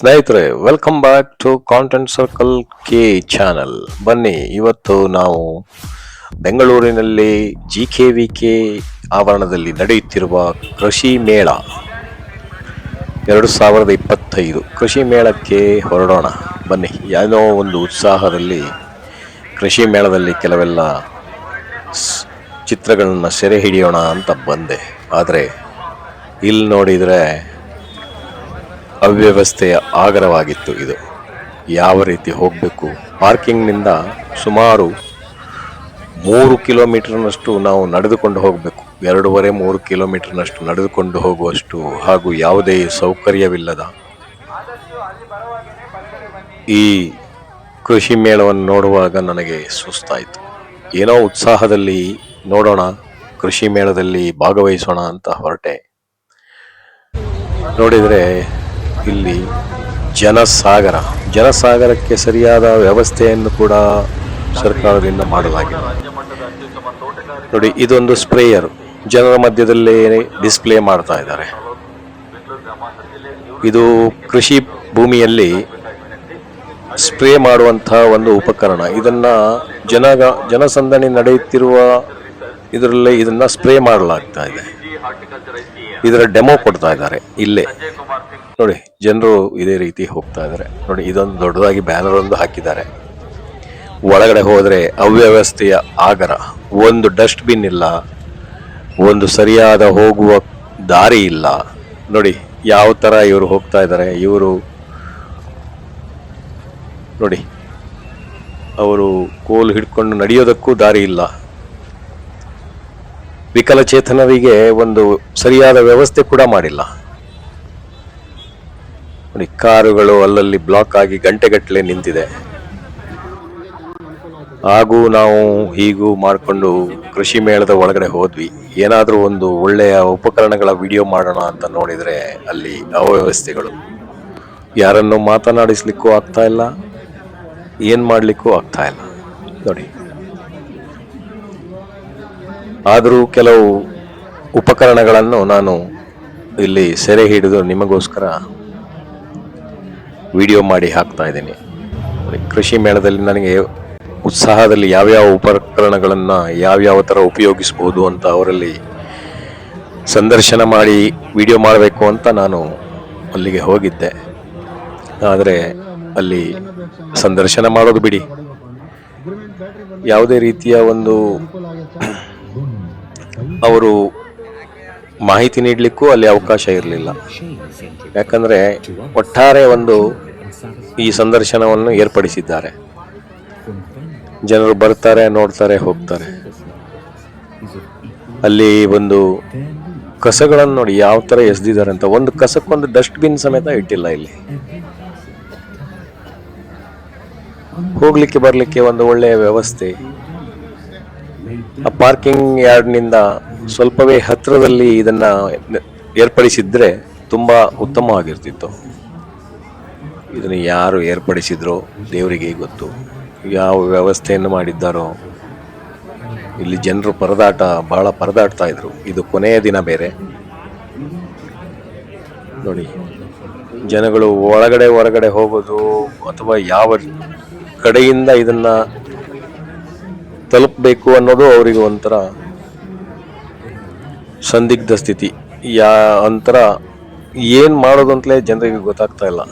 ಸ್ನೇಹಿತರೆ welcome back to Content Circle K channel ಬನ್ನಿ, ಇವತ್ತು ನಾವು ಬೆಂಗಳೂರಿನಲ್ಲಿ ಜಿ ಕೆ ವಿ ಕೆ ಆವರಣದಲ್ಲಿ ನಡೆಯುತ್ತಿರುವ ಕೃಷಿ ಮೇಳ. ಎರಡು ಸಾವಿರದ ಇಪ್ಪತ್ತೈದು ಕೃಷಿ ಮೇಳಕ್ಕೆ ಹೊರಡೋಣ. ಬನ್ನಿ, ಏನೋ ಒಂದು ಉತ್ಸಾಹದಲ್ಲಿ ಕೃಷಿ ಮೇಳದಲ್ಲಿ ಕೆಲವೆಲ್ಲ ಚಿತ್ರಗಳನ್ನು ಸೆರೆ ಹಿಡಿಯೋಣ ಅಂತ ಬಂದೆ. ಆದರೆ, ಇಲ್ಲಿ ನೋಡಿದರೆ ಅವ್ಯವಸ್ಥೆಯ ಆಗರವಾಗಿತ್ತು ಇದು. ಯಾವ ರೀತಿ ಹೋಗಬೇಕು? ಪಾರ್ಕಿಂಗ್ನಿಂದ ಸುಮಾರು ಮೂರು ಕಿಲೋಮೀಟರ್ನಷ್ಟು ನಾವು ನಡೆದುಕೊಂಡು ಹೋಗಬೇಕು. ಎರಡೂವರೆ, ಮೂರು ಕಿಲೋಮೀಟರ್ನಷ್ಟು ನಡೆದುಕೊಂಡು ಹೋಗುವಷ್ಟು ಹಾಗೂ ಯಾವುದೇ ಸೌಕರ್ಯವಿಲ್ಲದ ಈ ಕೃಷಿ ಮೇಳವನ್ನು ನೋಡುವಾಗ ನನಗೆ ಸುಸ್ತಾಯಿತು. ಏನೋ ಉತ್ಸಾಹದಲ್ಲಿ ನೋಡೋಣ, ಕೃಷಿ ಮೇಳದಲ್ಲಿ ಭಾಗವಹಿಸೋಣ ಅಂತ ಹೊರಟೆ. ನೋಡಿದರೆ ಇಲ್ಲಿ ಜನಸಾಗರ. ಜನಸಾಗರಕ್ಕೆ ಸರಿಯಾದ ವ್ಯವಸ್ಥೆಯನ್ನು ಕೂಡ ಸರ್ಕಾರದಿಂದ ಮಾಡಲಾಗಿದೆ. ನೋಡಿ, ಇದೊಂದು ಸ್ಪ್ರೇಯರ್. ಜನರ ಮಧ್ಯದಲ್ಲೇ ಡಿಸ್ಪ್ಲೇ ಮಾಡ್ತಾ ಇದ್ದಾರೆ. ಇದು ಕೃಷಿ ಭೂಮಿಯಲ್ಲಿ ಸ್ಪ್ರೇ ಮಾಡುವಂತಹ ಒಂದು ಉಪಕರಣ. ಇದನ್ನ ಜನ, ಜನಸಂದಣಿ ನಡೆಯುತ್ತಿರುವ ಇದರಲ್ಲಿ ಇದನ್ನ ಸ್ಪ್ರೇ ಮಾಡಲಾಗ್ತಾ ಇದೆ. ಇದರ ಡೆಮೋ ಕೊಡ್ತಾ ಇದ್ದಾರೆ. ಇಲ್ಲೇ. ನೋಡಿ ಜನರು ಇದೇ ರೀತಿ ಹೋಗ್ತಾ ಇದ್ದಾರೆ. ನೋಡಿ ಇದೊಂದು ದೊಡ್ಡದಾಗಿ ಬ್ಯಾನರ್ ಒಂದು ಹಾಕಿದ್ದಾರೆ. ಒಳಗಡೆ ಹೋದರೆ ಅವ್ಯವಸ್ಥೆಯ ಆಗರ. ಒಂದು ಡಸ್ಟ್ಬಿನ್ ಇಲ್ಲ. ಒಂದು ಸರಿಯಾದ ಹೋಗುವ ದಾರಿ ಇಲ್ಲ. ನೋಡಿ ಯಾವ ಥರ ಇವರು ಹೋಗ್ತಾ ಇದ್ದಾರೆ. ಇವರು ನೋಡಿ ಅವರು ಕೋಲು ಹಿಡ್ಕೊಂಡು ನಡೆಯೋದಕ್ಕೂ ದಾರಿ ಇಲ್ಲ. ವಿಕಲಚೇತನರಿಗೆ ಒಂದು ಸರಿಯಾದ ವ್ಯವಸ್ಥೆ ಕೂಡ ಮಾಡಿಲ್ಲ. ನೋಡಿ, ಕಾರುಗಳು ಅಲ್ಲಲ್ಲಿ ಬ್ಲಾಕ್ ಆಗಿ ಗಂಟೆಗಟ್ಟಲೆ ನಿಂತಿದೆ. ಹಾಗೂ ನಾವು ಹೀಗೂ ಮಾಡಿಕೊಂಡು ಕೃಷಿ ಮೇಳದ ಒಳಗಡೆ ಹೋದ್ವಿ. ಏನಾದರೂ ಒಂದು ಒಳ್ಳೆಯ ಉಪಕರಣಗಳ ವಿಡಿಯೋ ಮಾಡೋಣ ಅಂತ ನೋಡಿದರೆ ಅಲ್ಲಿ ಅವ್ಯವಸ್ಥೆಗಳು. ಯಾರನ್ನು ಮಾತನಾಡಿಸ್ಲಿಕ್ಕೂ ಆಗ್ತಾ ಇಲ್ಲ, ಏನು ಮಾಡಲಿಕ್ಕೂ ಆಗ್ತಾ ಇಲ್ಲ. ನೋಡಿ. ಆದರೂ ಕೆಲವು ಉಪಕರಣಗಳನ್ನು ನಾನು ಇಲ್ಲಿ ಸೆರೆ ಹಿಡಿದು ನಿಮಗೋಸ್ಕರ ವಿಡಿಯೋ ಮಾಡಿ ಹಾಕ್ತಾ ಇದ್ದೀನಿ. ಕೃಷಿ ಮೇಳದಲ್ಲಿ ನನಗೆ ಉತ್ಸಾಹದಲ್ಲಿ ಯಾವ್ಯಾವ ಉಪಕರಣಗಳನ್ನು ಯಾವ್ಯಾವ ಥರ ಉಪಯೋಗಿಸ್ಬೋದು ಅಂತ ಅವರಲ್ಲಿ ಸಂದರ್ಶನ ಮಾಡಿ ವಿಡಿಯೋ ಮಾಡಬೇಕು ಅಂತ ನಾನು ಅಲ್ಲಿಗೆ ಹೋಗಿದ್ದೆ. ಆದರೆ ಅಲ್ಲಿ ಸಂದರ್ಶನ ಮಾಡೋದು ಬಿಡಿ. ಯಾವುದೇ ರೀತಿಯ ಒಂದು ಅವರು ಮಾಹಿತಿ ನೀಡಲಿಕ್ಕೂ ಅಲ್ಲಿ ಅವಕಾಶ ಇರಲಿಲ್ಲ. ಯಾಕಂದರೆ ಒಟ್ಟಾರೆ ಒಂದು ಈ ಸಂದರ್ಶನವನ್ನು ಏರ್ಪಡಿಸಿದ್ದಾರೆ. ಜನರು ಬರ್ತಾರೆ, ನೋಡ್ತಾರೆ, ಹೋಗ್ತಾರೆ. ಅಲ್ಲಿ ಒಂದು ಕಸಗಳನ್ನು ನೋಡಿ ಯಾವ ಥರ ಎಸ್ದಿದ್ದಾರೆ ಅಂತ. ಒಂದು ಕಸಕ್ಕೊಂದು ಡಸ್ಟ್ಬಿನ್ ಸಮೇತ ಇಟ್ಟಿಲ್ಲ ಇಲ್ಲಿ. ಹೋಗ್ಲಿಕ್ಕೆ ಬರಲಿಕ್ಕೆ ಒಂದು ಒಳ್ಳೆಯ ವ್ಯವಸ್ಥೆ. ಆ ಪಾರ್ಕಿಂಗ್ ಯಾರ್ಡ್ನಿಂದ ಸ್ವಲ್ಪವೇ ಹತ್ತಿರದಲ್ಲಿ ಇದನ್ನ ಏರ್ಪಡಿಸಿದ್ರೆ ತುಂಬಾ ಉತ್ತಮವಾಗಿರ್ತಿತ್ತು ಇದನ್ನು ಯಾರು ಏರ್ಪಡಿಸಿದ್ರೋ ದೇವರಿಗೆ ಗೊತ್ತು. ಯಾವ ವ್ಯವಸ್ಥೆಯನ್ನು ಮಾಡಿದ್ದಾರೋ. ಇಲ್ಲಿ ಜನರು ಪರದಾಟ, ಬಹಳ ಪರದಾಡ್ತಾ ಇದ್ರು. ಇದು ಕೊನೆಯ ದಿನ ಬೇರೆ. ನೋಡಿ, ಜನಗಳು ಒಳಗಡೆ ಹೊರಗಡೆ ಹೋಗೋದು ಅಥವಾ ಯಾವ ಕಡೆಯಿಂದ ಇದನ್ನ ತಲುಪಬೇಕು ಅನ್ನೋದು ಅವರಿಗೆ ಒಂಥರ ಸಂದಿಗ್ಧ ಸ್ಥಿತಿ. ಯಾ ಅಂತರ ಏನು ಮಾಡೋದು ಅಂತಲೇ ಜನರಿಗೆ ಗೊತ್ತಾಗ್ತಾ ಇಲ್ಲ.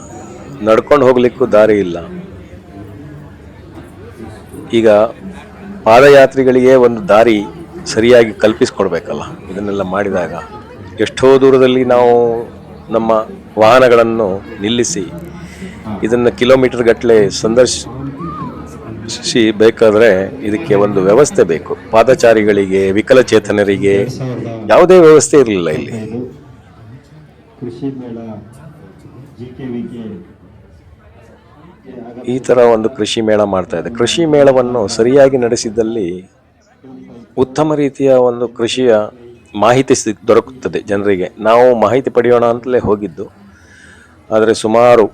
ನಡ್ಕೊಂಡು ಹೋಗ್ಲಿಕ್ಕೂ ದಾರಿ ಇಲ್ಲ. ಈಗ ಪಾದಯಾತ್ರಿಗಳಿಗೆ ಒಂದು ದಾರಿ ಸರಿಯಾಗಿ ಕಲ್ಪಿಸ್ಕೊಡ್ಬೇಕಲ್ಲ. ಇದನ್ನೆಲ್ಲ ಮಾಡಿದಾಗ ಎಷ್ಟೋ ದೂರದಲ್ಲಿ ನಾವು ನಮ್ಮ ವಾಹನಗಳನ್ನು ನಿಲ್ಲಿಸಿ ಇದನ್ನು ಕಿಲೋಮೀಟರ್ ಗಟ್ಟಲೆ ಸಂದರ್ಶಿಸಿ ಬೇಕಾದ್ರೆ ಇದಕ್ಕೆ ಒಂದು ವ್ಯವಸ್ಥೆ ಬೇಕು. ಪಾದಚಾರಿಗಳಿಗೆ ವಿಕಲಚೇತನರಿಗೆ ಯಾವುದೇ ವ್ಯವಸ್ಥೆ ಇರಲಿಲ್ಲ ಇಲ್ಲಿ. ಕೃಷಿ ಈ ತರ ಒಂದು ಕೃಷಿ ಮೇಳ ಮಾಡ್ತಾ ಇದೆ. ಕೃಷಿ ಮೇಳವನ್ನು ಸರಿಯಾಗಿ ನಡೆಸಿದಲ್ಲಿ ಉತ್ತಮ ರೀತಿಯ ಒಂದು ಕೃಷಿಯ ಮಾಹಿತಿ ದೊರಕುತ್ತದೆ ಜನರಿಗೆ. ನಾವು ಮಾಹಿತಿ ಪಡೆಯೋಣ ಅಂತಲೇ ಹೋಗಿದ್ದು. ಆದರೆ ಸುಮಾರು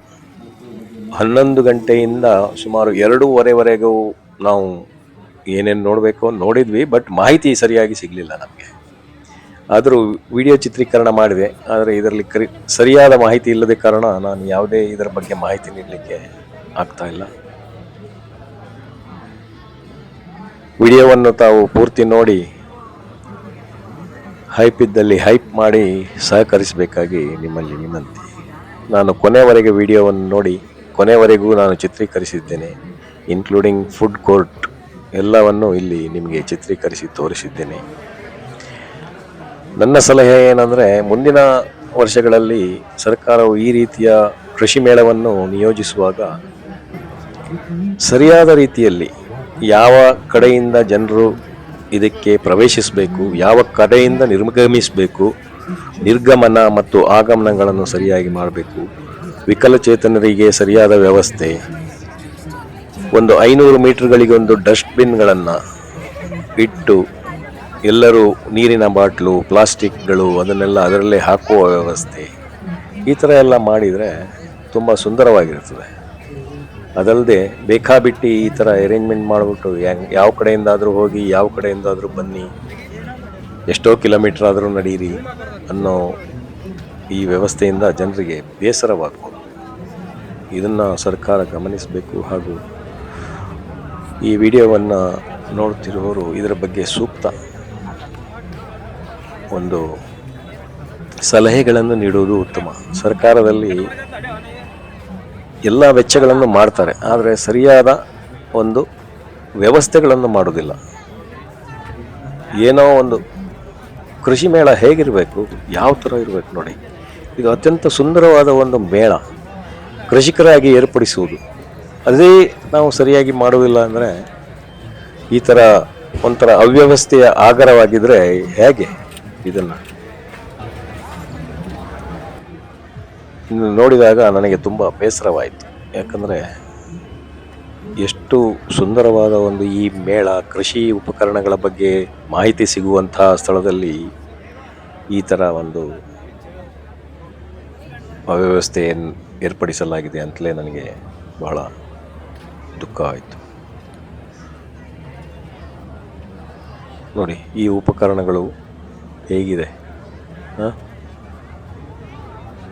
ಹನ್ನೊಂದು ಗಂಟೆಯಿಂದ ಸುಮಾರು ಎರಡೂವರೆವರೆಗೂ ನಾವು ಏನೇನು ನೋಡಬೇಕು ನೋಡಿದ್ವಿ, ಬಟ್ ಮಾಹಿತಿ ಸರಿಯಾಗಿ ಸಿಗಲಿಲ್ಲ ನಮಗೆ. ಆದರೂ ವಿಡಿಯೋ ಚಿತ್ರೀಕರಣ ಮಾಡಿದೆ, ಆದರೆ ಇದರಲ್ಲಿ ಕರಿ, ಸರಿಯಾದ ಮಾಹಿತಿ ಇಲ್ಲದ ಕಾರಣ ನಾನು ಯಾವುದೇ ಇದರ ಬಗ್ಗೆ ಮಾಹಿತಿ ನೀಡಲಿಕ್ಕೆ ಆಗ್ತಾ ಇಲ್ಲ. ವಿಡಿಯೋವನ್ನು ತಾವು ಪೂರ್ತಿ ನೋಡಿ, ಹೈಪ್ ಇದ್ದಲ್ಲಿ ಹೈಪ್ ಮಾಡಿ ಸಹಕರಿಸಬೇಕಾಗಿ ನಿಮ್ಮಲ್ಲಿ ವಿನಂತಿ. ನಾನು ಕೊನೆಯವರೆಗೆ ವಿಡಿಯೋವನ್ನು ನೋಡಿ ಕೊನೆವರೆಗೂ ನಾನು ಚಿತ್ರೀಕರಿಸಿದ್ದೇನೆ ಇನ್ಕ್ಲೂಡಿಂಗ್ ಫುಡ್ ಕೋರ್ಟ್ ಎಲ್ಲವನ್ನು ಇಲ್ಲಿ ನಿಮಗೆ ಚಿತ್ರೀಕರಿಸಿ ತೋರಿಸಿದ್ದೇನೆ. ನನ್ನ ಸಲಹೆ ಏನಂದರೆ, ಮುಂದಿನ ವರ್ಷಗಳಲ್ಲಿ ಸರ್ಕಾರವು ಈ ರೀತಿಯ ಕೃಷಿ ಮೇಳವನ್ನು ನಿಯೋಜಿಸುವಾಗ ಸರಿಯಾದ ರೀತಿಯಲ್ಲಿ ಯಾವ ಕಡೆಯಿಂದ ಜನರು ಇದಕ್ಕೆ ಪ್ರವೇಶಿಸಬೇಕು, ಯಾವ ಕಡೆಯಿಂದ ನಿರ್ಗಮಿಸಬೇಕು, ನಿರ್ಗಮನ ಮತ್ತು ಆಗಮನಗಳನ್ನು ಸರಿಯಾಗಿ ಮಾಡಬೇಕು ವಿಕಲಚೇತನರಿಗೆ ಸರಿಯಾದ ವ್ಯವಸ್ಥೆ. ಒಂದು ಐನೂರು ಮೀಟರ್ಗಳಿಗೊಂದು ಡಸ್ಟ್ಬಿನ್ಗಳನ್ನು ಇಟ್ಟು ಎಲ್ಲರೂ ನೀರಿನ ಬಾಟ್ಲು, ಪ್ಲಾಸ್ಟಿಕ್ಗಳು ಅದನ್ನೆಲ್ಲ ಅದರಲ್ಲೇ ಹಾಕುವ ವ್ಯವಸ್ಥೆ. ಈ ಥರ ಎಲ್ಲ ಮಾಡಿದರೆ ತುಂಬ ಸುಂದರವಾಗಿರ್ತದೆ ಅದಲ್ಲದೆ ಬೇಕಾಬಿಟ್ಟು ಈ ಥರ ಅರೇಂಜ್ಮೆಂಟ್ ಮಾಡಿಬಿಟ್ಟು ಯಾವ ಕಡೆಯಿಂದಾದರೂ ಹೋಗಿ, ಯಾವ ಕಡೆಯಿಂದಾದರೂ ಬನ್ನಿ, ಎಷ್ಟೋ ಕಿಲೋಮೀಟ್ರ್ ಆದರೂ ನಡೀರಿ ಅನ್ನೋ ಈ ವ್ಯವಸ್ಥೆಯಿಂದ ಜನರಿಗೆ ಬೇಸರವಾಗ್ಬೋದು. ಇದನ್ನು ಸರ್ಕಾರ ಗಮನಿಸಬೇಕು ಹಾಗೂ ಈ ವಿಡಿಯೋವನ್ನು ನೋಡುತ್ತಿರುವವರು ಇದರ ಬಗ್ಗೆ ಸೂಕ್ತ ಒಂದು ಸಲಹೆಗಳನ್ನು ನೀಡುವುದು ಉತ್ತಮ. ಸರ್ಕಾರದಲ್ಲಿ ಎಲ್ಲ ವೆಚ್ಚಗಳನ್ನು ಮಾಡ್ತಾರೆ, ಆದರೆ ಸರಿಯಾದ ಒಂದು ವ್ಯವಸ್ಥೆಗಳನ್ನು ಮಾಡೋದಿಲ್ಲ ಏನೋ ಒಂದು ಕೃಷಿ ಮೇಳ ಹೇಗಿರಬೇಕು, ಯಾವ ಥರ ಇರಬೇಕು ನೋಡಿ. ಇದು ಅತ್ಯಂತ ಸುಂದರವಾದ ಒಂದು ಮೇಳ. ಕೃಷಿಕರಾಗಿ ಏರ್ಪಡಿಸುವುದು. ಅದೇ ನಾವು ಸರಿಯಾಗಿ ಮಾಡುವುದಿಲ್ಲ ಅಂದರೆ ಈ ಥರ ಒಂಥರ ಅವ್ಯವಸ್ಥೆಯ ಆಗರವಾಗಿದ್ದರೆ ಹೇಗೆ ಇದನ್ನು? ಇನ್ನು ನೋಡಿದಾಗ ನನಗೆ ತುಂಬ ಬೇಸರವಾಯಿತು. ಯಾಕಂದರೆ ಎಷ್ಟು ಸುಂದರವಾದ ಒಂದು ಈ ಮೇಳ, ಕೃಷಿ ಉಪಕರಣಗಳ ಬಗ್ಗೆ ಮಾಹಿತಿ ಸಿಗುವಂತಹ ಸ್ಥಳದಲ್ಲಿ ಈ ಥರ ಒಂದು ಅವ್ಯವಸ್ಥೆಯನ್ನು ಏರ್ಪಡಿಸಲಾಗಿದೆ ಅಂತಲೇ ನನಗೆ ಬಹಳ ದುಃಖ ಆಯಿತು. ನೋಡಿ, ಈ ಉಪಕರಣಗಳು ಹೇಗಿದೆ? ಹಾಂ?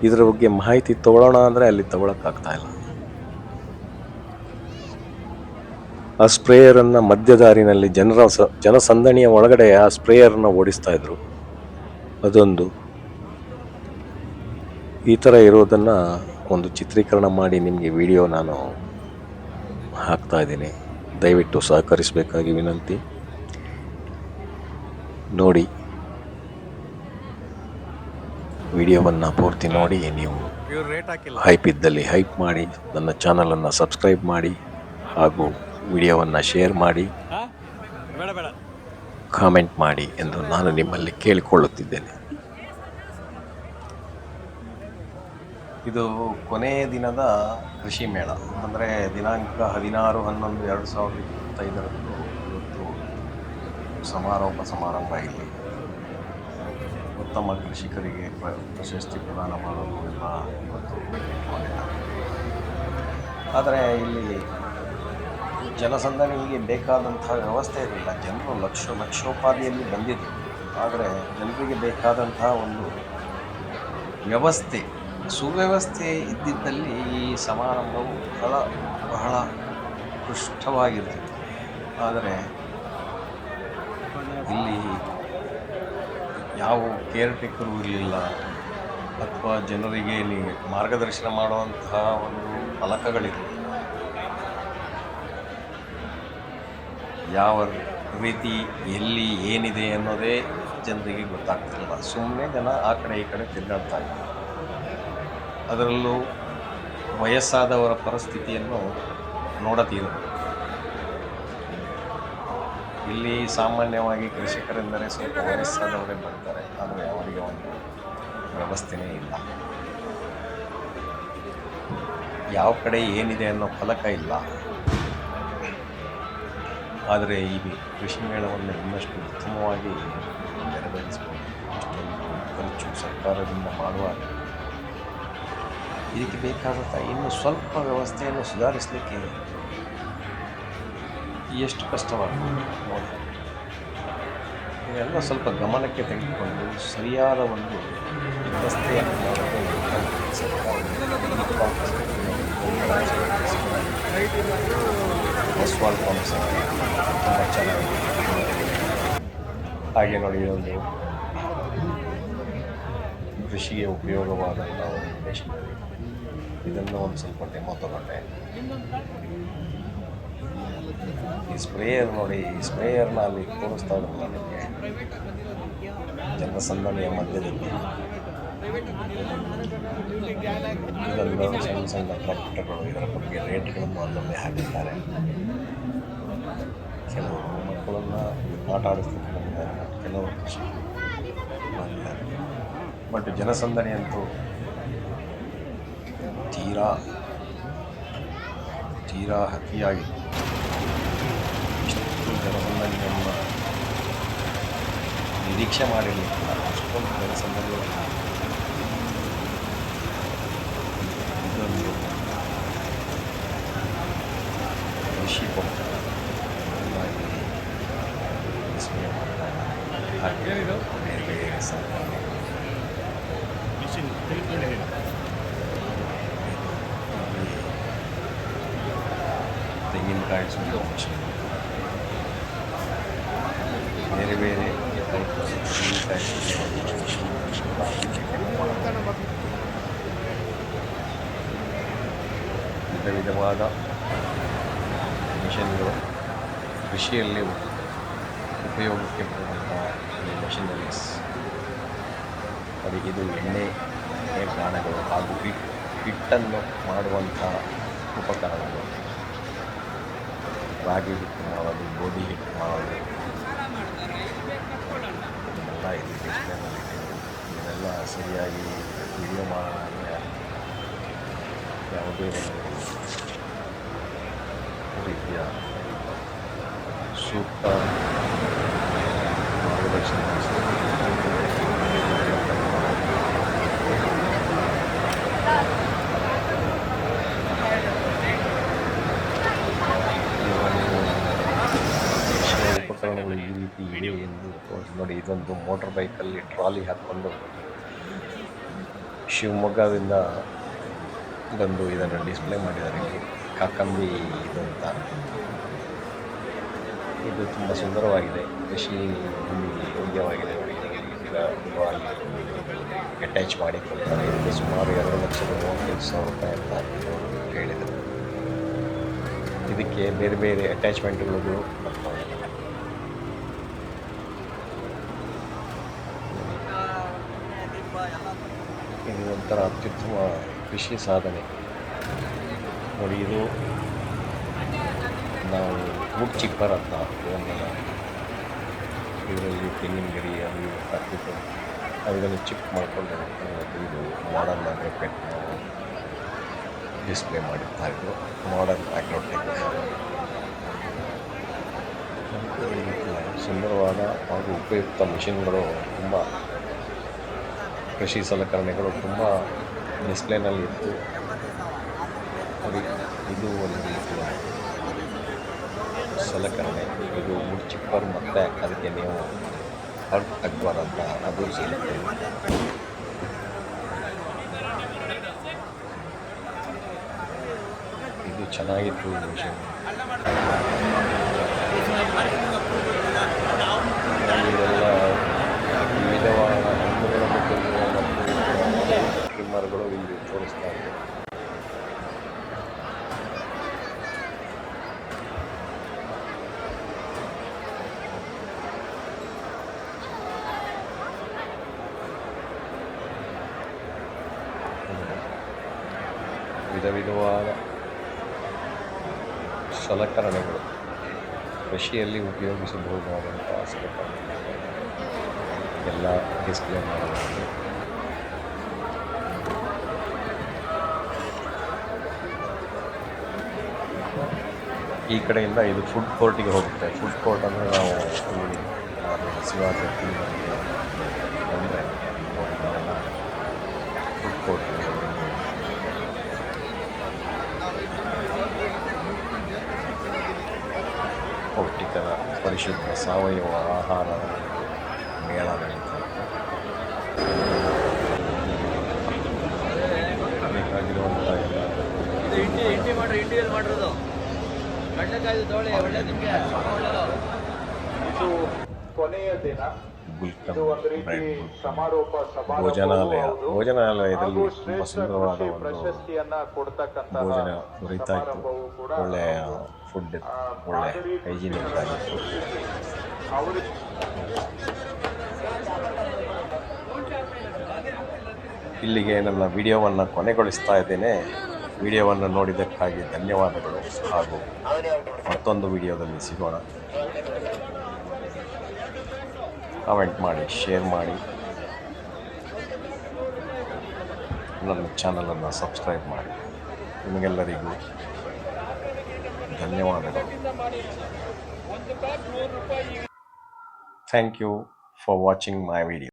ಇದರ ಬಗ್ಗೆ ಮಾಹಿತಿ ತಗೊಳ್ಳೋಣ ಅಂದರೆ ಅಲ್ಲಿ ತಗೊಳಕ್ಕಾಗ್ತಾ ಇಲ್ಲ. ಆ ಸ್ಪ್ರೇಯರನ್ನು ಮಧ್ಯದಾರಿನಲ್ಲಿ ಜನರ ಸ, ಜನಸಂದಣಿಯ ಒಳಗಡೆ ಆ ಸ್ಪ್ರೇಯರನ್ನು ಓಡಿಸ್ತಾ ಇದ್ರು. ಅದೊಂದು ಈ ಥರ ಇರೋದನ್ನು ಒಂದು ಚಿತ್ರೀಕರಣ ಮಾಡಿ ನಿಮಗೆ ವಿಡಿಯೋ ನಾನು ಹಾಕ್ತಾ ಇದ್ದೀನಿ. ದಯವಿಟ್ಟು ಸಹಕರಿಸಬೇಕಾಗಿ ವಿನಂತಿ. ನೋಡಿ ವಿಡಿಯೋವನ್ನು ಪೂರ್ತಿ ನೋಡಿ ನೀವು ಹೈಪ್ ಇದ್ದಲ್ಲಿ ಹೈಪ್ ಮಾಡಿ ನನ್ನ ಚಾನಲನ್ನು ಸಬ್ಸ್ಕ್ರೈಬ್ ಮಾಡಿ ಹಾಗೂ ವಿಡಿಯೋವನ್ನು ಶೇರ್ ಮಾಡಿ ಕಾಮೆಂಟ್ ಮಾಡಿ ಎಂದು ನಾನು ನಿಮ್ಮಲ್ಲಿ ಕೇಳಿಕೊಳ್ಳುತ್ತಿದ್ದೇನೆ. ಇದು ಕೊನೆಯ ದಿನದ ಕೃಷಿ ಮೇಳ. ಅಂದರೆ ದಿನಾಂಕ ಹದಿನಾರು, ಹನ್ನೊಂದು, ಎರಡು ಸಾವಿರದ ಇಪ್ಪತ್ತೈದರಂದು ಇವತ್ತು ಸಮಾರೋಪ ಸಮಾರಂಭ ಇಲ್ಲಿ. ಉತ್ತಮ ಕೃಷಿಕರಿಗೆ ಪ್ರ- ಪ್ರಶಸ್ತಿ ಪ್ರದಾನ ಮಾಡೋದು ಎಲ್ಲ ಇವತ್ತು ಆದರೆ ಇಲ್ಲಿ ಜನಸಂದಣಿಗೆ ಬೇಕಾದಂಥ ವ್ಯವಸ್ಥೆ ಇರಲಿಲ್ಲ. ಜನರು ಲಕ್ಷ, ಲಕ್ಷೋಪಾದಿಯಲ್ಲಿ ಬಂದಿದ್ದರು ಆದರೆ ಜನರಿಗೆ ಬೇಕಾದಂಥ ಒಂದು ವ್ಯವಸ್ಥೆ ಸುವ್ಯವಸ್ಥೆ ಇದ್ದಿದ್ದಲ್ಲಿ ಈ ಸಮಾರಂಭವು ಬಹಳ ಬಹಳ ಉತ್ಕೃಷ್ಟವಾಗಿರ್ತಿತ್ತು ಆದರೆ ಇಲ್ಲಿ ಯಾವ ಕೇರ್ ಟೇಕರು ಇರಲಿಲ್ಲ ಅಥವಾ ಜನರಿಗೆ ಇಲ್ಲಿ ಮಾರ್ಗದರ್ಶನ ಮಾಡುವಂತಹ ಒಂದು ಫಲಕಗಳಿರಲಿಲ್ಲ. ಯಾವ ರೀತಿ, ಎಲ್ಲಿ, ಏನಿದೆ ಅನ್ನೋದೇ ಜನರಿಗೆ ಗೊತ್ತಾಗ್ತಿರಲಿಲ್ಲ. ಸುಮ್ಮನೆ ಜನ ಆ ಕಡೆ ಈ ಕಡೆ ತಿರುಗಾಡ್ತಾ ಇದ್ರು. ಅದರಲ್ಲೂ ವಯಸ್ಸಾದವರ ಪರಿಸ್ಥಿತಿಯನ್ನು ನೋಡತೀರು ಇಲ್ಲಿ ಸಾಮಾನ್ಯವಾಗಿ ಕೃಷಿಕರೆಂದರೆ ಸ್ವಲ್ಪ ವಯಸ್ಸಾದವರೇ ಬರ್ತಾರೆ, ಆದರೆ ಅವರಿಗೆ ಒಂದು ವ್ಯವಸ್ಥೆನೇ ಇಲ್ಲ. ಯಾವ ಕಡೆ ಏನಿದೆ ಅನ್ನೋ ಫಲಕ ಇಲ್ಲ. ಆದರೆ ಈ ಕೃಷಿ ಮೇಳವನ್ನು ಇನ್ನಷ್ಟು ಉತ್ತಮವಾಗಿ ನೆರವೇರಿಸಬಹುದು ಅಷ್ಟೊಂದು ಖರ್ಚು ಸರ್ಕಾರದಿಂದ ಮಾಡುವಾಗ ಇದಕ್ಕೆ ಬೇಕಾದಂಥ ಇನ್ನೂ ಸ್ವಲ್ಪ ವ್ಯವಸ್ಥೆಯನ್ನು ಸುಧಾರಿಸಲಿಕ್ಕೆ ಎಷ್ಟು ಕಷ್ಟವಾಗ್ಬೋದು ನೋಡಿ. ಇದೆಲ್ಲ ಸ್ವಲ್ಪ ಗಮನಕ್ಕೆ ತೆಗೆದುಕೊಂಡು ಸರಿಯಾದ ಒಂದು ವ್ಯವಸ್ಥೆಯನ್ನು ಹಾಗೆ ನೋಡಿ ಒಂದು ಕೃಷಿಗೆ ಉಪಯೋಗವಾದಂಥ ಒಂದು ಮೆಷಿನರಿ ಇದನ್ನು ಒಂದು ಸ್ವಲ್ಪ ಡೆಮೋ ತೊಗೊಂಡೆ. ಈ ಸ್ಪ್ರೇಯರ್ ನೋಡಿ, ಈ ಸ್ಪ್ರೇಯರ್ನ ಅಲ್ಲಿ ತೋರಿಸ್ತಾ ಇದ್ರಲ್ಲ ನನಗೆ ಜನಸಂದಣಿಯ ಮಧ್ಯದಲ್ಲಿ. ಇದೊಂದು ಸಣ್ಣ ಸಣ್ಣ ಪ್ರಾಕ್ಟರ್ಗಳು ಇದರ ಬಗ್ಗೆ ರೇಟ್ಗಳನ್ನು ಅಲ್ಲೊಮ್ಮೆ ಹಾಕಿದ್ದಾರೆ. ಕೆಲವು ಮಕ್ಕಳನ್ನು ಆಟ ಮತ್ತು ಕೆಲವರು ಬಟ್ ಜನಸಂದಣಿ ಅಂತೂ ತೀರಾ ತೀರಾ ಅತಿಯಾಗಿದೆ ಇಷ್ಟು ಜನಸಂದಣಿಯನ್ನು ನಿರೀಕ್ಷೆ ಮಾಡಿರಲಿಲ್ಲ ಅಷ್ಟೊಂದು ಜನಸಂದಣಿ ಇದೊಂದು ಕೃಷಿ ಪಂಪ್ ಚೆನ್ನಾಗಿ display ಮಾಡ್ತಾರೆ. ಹಾಗೆ ಬೇರೆ ಬೇರೆ ಸರ್ಕಾರ ತೆಂಗಿನಕಾಯಿ ಸುಲಿಯೋ ಮಿಷನ್ ಬೇರೆ ಬೇರೆ ವಿಧ ವಿಧವಾದ ಮಿಷನ್ಗಳು ಕೃಷಿಯಲ್ಲಿ ಉಪಯೋಗಕ್ಕೆ ಬರುವಂತಹ ಮೆಷಿನರೀಸ್ ಅದು ಇದು ಎಣ್ಣೆ ಗಾಣಗಳು ಹಾಗೂ ಹಿಟ್ ಹಿಟ್ಟನ್ನು ಮಾಡುವಂಥ ಉಪಕರಣಗಳು. ರಾಗಿ ಹಿಟ್ಟು ಮಾಡೋದು ಗೋಧಿ ಹಿಟ್ಟು ಮಾಡೋದು ಎಲ್ಲ ಇಲ್ಲಿ ಇದೆಲ್ಲ ಸರಿಯಾಗಿ ವಿಡಿಯೋ ಮಾಡೋಣ ಯಾವುದೇ ರೀತಿಯ ಸೂಕ್ತ ಮಾರ್ಗದರ್ಶನ ಕೃಷಿಯ ಉಪಕರಣಗಳು ರೀತಿ ಎಂದು ನೋಡಿ, ಇದೊಂದು ಮೋಟರ್ ಬೈಕಲ್ಲಿ ಟ್ರಾಲಿ ಹಾಕ್ಕೊಂಡು ಶಿವಮೊಗ್ಗದಿಂದ ಬಂದು ಇದನ್ನು ಡಿಸ್ಪ್ಲೇ ಮಾಡಿದ್ದಾರೆ. ಇಲ್ಲಿ ಕಾಕಂಬಿ ಇದು ಅಂತ. ಇದು ತುಂಬ ಸುಂದರವಾಗಿದೆ. ಕೃಷಿ ಭೂಮಿಗೆ ಯೋಗ್ಯವಾಗಿದೆ ಅಟ್ಯಾಚ್ ಮಾಡಿ ಕೊಡ್ತಾರೆ ಇದಕ್ಕೆ ಸುಮಾರು ಎರಡು ಲಕ್ಷದ ಮೂವತ್ತೈದು ಸಾವಿರ ರೂಪಾಯಿ ಅಂತ ಹೇಳಿದರು. ಇದಕ್ಕೆ ಬೇರೆ ಬೇರೆ ಅಟ್ಯಾಚ್ಮೆಂಟ್ಗಳು ಬರ್ತವೆ. ಇದು ಒಂಥರ ಅತ್ಯುತ್ತಮ ಕೃಷಿ ಸಾಧನೆ. ನೋಡಿ, ಇದು ನಾವು ವುಡ್ ಚಿಪ್ಪರ್ ಅಂತ ಇದನ್ನು ಇದರಲ್ಲಿ ತೆಂಗಿನ ಗರಿ ಅದು ಹಾಕ್ಬಿಟ್ಟು ಅದನ್ನು ಚಿಪ್ ಮಾಡಿಕೊಂಡು ಇದು ಮಾಡರ್ನ್ ಅಗ್ರೋಟೆಕ್ ಡಿಸ್ಪ್ಲೇ ಮಾಡಿರ್ತಾ ಇದ್ರು. ಮಾಡರ್ನ್ ರೀತಿಯ ಸುಂದರವಾದ ಹಾಗೂ ಉಪಯುಕ್ತ ಮಿಷಿನ್ಗಳು ತುಂಬ ಕೃಷಿ ಸಲಕರಣೆಗಳು ತುಂಬ ಡಿಸ್ಪ್ಲೇನಲ್ಲಿ ಇತ್ತು. ಇದು ಒಂದು ರೀತಿಯ ಸಲಕರಣೆ. ಇದು ವುಡ್ ಚಿಪ್ಪರ್ ಮತ್ತು ಅದಕ್ಕೆ ನೀವು ಹರ್ಟ್ ಅಕ್ಬರ್ ಅಂತ ಅದು ಸಿಗುತ್ತೆ ಇದು ಚೆನ್ನಾಗಿತ್ತು ಮಿಷನ್ ಇದೆಲ್ಲ ಟ್ರಿಮ್ಮರ್ಗಳು ಇಲ್ಲಿ ತೋರಿಸ್ತಾ ಇದೆ ವಿಧ ವಿಧವಾದ ಸಲಕರಣೆಗಳು ಕೃಷಿಯಲ್ಲಿ ಉಪಯೋಗಿಸಬಹುದಾದಂಥ ಸಲಕರಣೆಗಳು ಎಲ್ಲ ಡಿಸ್ಪ್ಲೇ ಮಾಡಬಹುದು ಈ ಕಡೆಯಿಂದ ಇದು ಫುಡ್ ಕೋರ್ಟಿಗೆ ಹೋಗುತ್ತೆ. ಫುಡ್ ಕೋರ್ಟ್ ಅಂದರೆ ನಾವು ಇಲ್ಲಿ ಶಿವಾಜಿ ಅಂದರೆ ಫುಡ್ ಕೋರ್ಟ್ ಪೌಷ್ಟಿಕರ ಪರಿಶುದ್ಧ ಸಾವಯವ ಆಹಾರ ಮೇಳ ನಡೀತಾರೆ ಮಾಡಿರೋದು ಎಲ್ಲ ಇದು ಕೊನೆಯ ದಿನ. ಸಮಾರೋಪ ಭೋಜನಾಲಯ. ಭೋಜನಾಲಯದಲ್ಲಿ ತುಂಬ ಸುಂದರವಾದ ಒಂದು ಪ್ರಶಸ್ತಿಯನ್ನ ಭೋಜನ ದೊರೀತಾ ಇತ್ತು. ಕೂಡ ಒಳ್ಳೆಯ ಫುಡ್ ಒಳ್ಳೆ ಹೈಜಿನಿಕ್ ಆಗಿತ್ತು ಇಲ್ಲಿಗೆ ನನ್ನ ವಿಡಿಯೋವನ್ನು ಕೊನೆಗೊಳಿಸ್ತಾ ಇದ್ದೇನೆ. ವಿಡಿಯೋವನ್ನು ನೋಡಿದ್ದಕ್ಕಾಗಿ ಧನ್ಯವಾದಗಳು ಹಾಗೂ ಮತ್ತೊಂದು ವಿಡಿಯೋದಲ್ಲಿ ಸಿಗೋಣ. ಕಮೆಂಟ್ ಮಾಡಿ ಶೇರ್ ಮಾಡಿ. ನನ್ನ ಚಾನಲನ್ನು ಸಬ್ಸ್ಕ್ರೈಬ್ ಮಾಡಿ. ನಿಮಗೆಲ್ಲರಿಗೂ ಧನ್ಯವಾದಗಳು. Thank you for watching my video